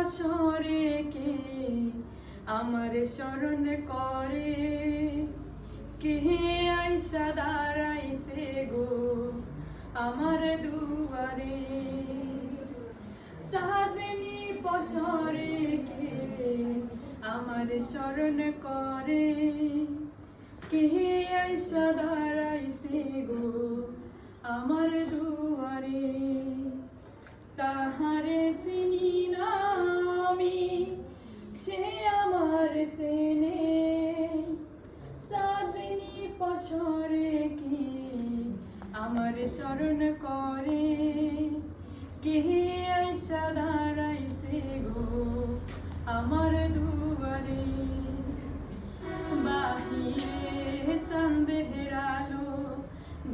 পশরে কে আমার স্মরণ করে? কে আইসা দাঁড়াইছে গো আমার দুয়ারে? সাদনি পশরে কে আমার স্মরণ করে? কে আইসা দাঁড়াইছে সে আমার সেনে। সাদনি পশরে কি আমার স্মরণ করে? কে আইসা দাঁড়াইছে গো আমার দুয়ারে? বাহিরে সন্দেহের আলো,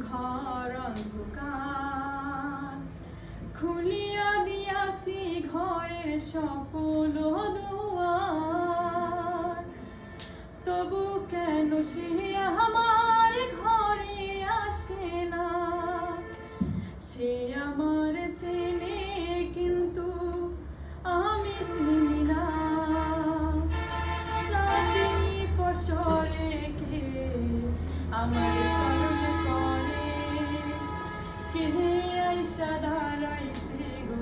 ঘর অন্ধকার। ঘরের সকল দুয়ার। তবু কেন সে আমার ঘরে আসে না? সে আমার চেনে কিন্তু আমি চিনি না। পশরে কে আমার স্মরণ করে? কে গো?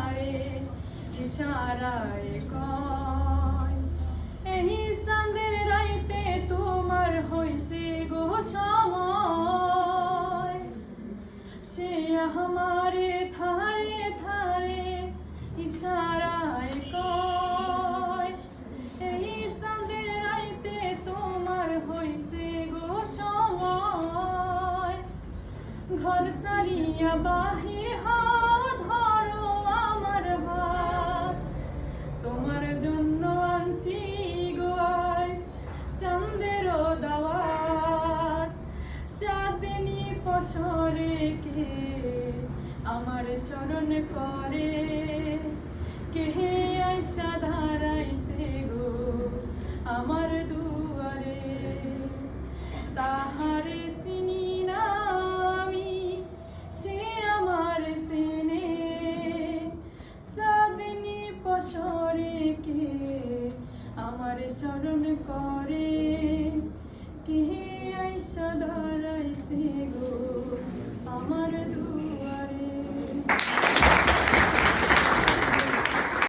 ইশারায় কয়, এই সন্দের রাইতে তোমার হইছে গো সময়। সে আমারে থারে থারে ইশারায় কয়, এই সন্দের রাইতে তোমার হইছে গো সময়। ঘর সারিয়া বাহির পশরে কে আমার স্মরণ করে? কে আইসা ধারাইছে গো আমার দুয়ারে? তাহারে চিনি না আমি, সে আমার সেনে সাদিনী পশরে কে আমার স্মরণ করে? কে আইসা ধরাইছে গো?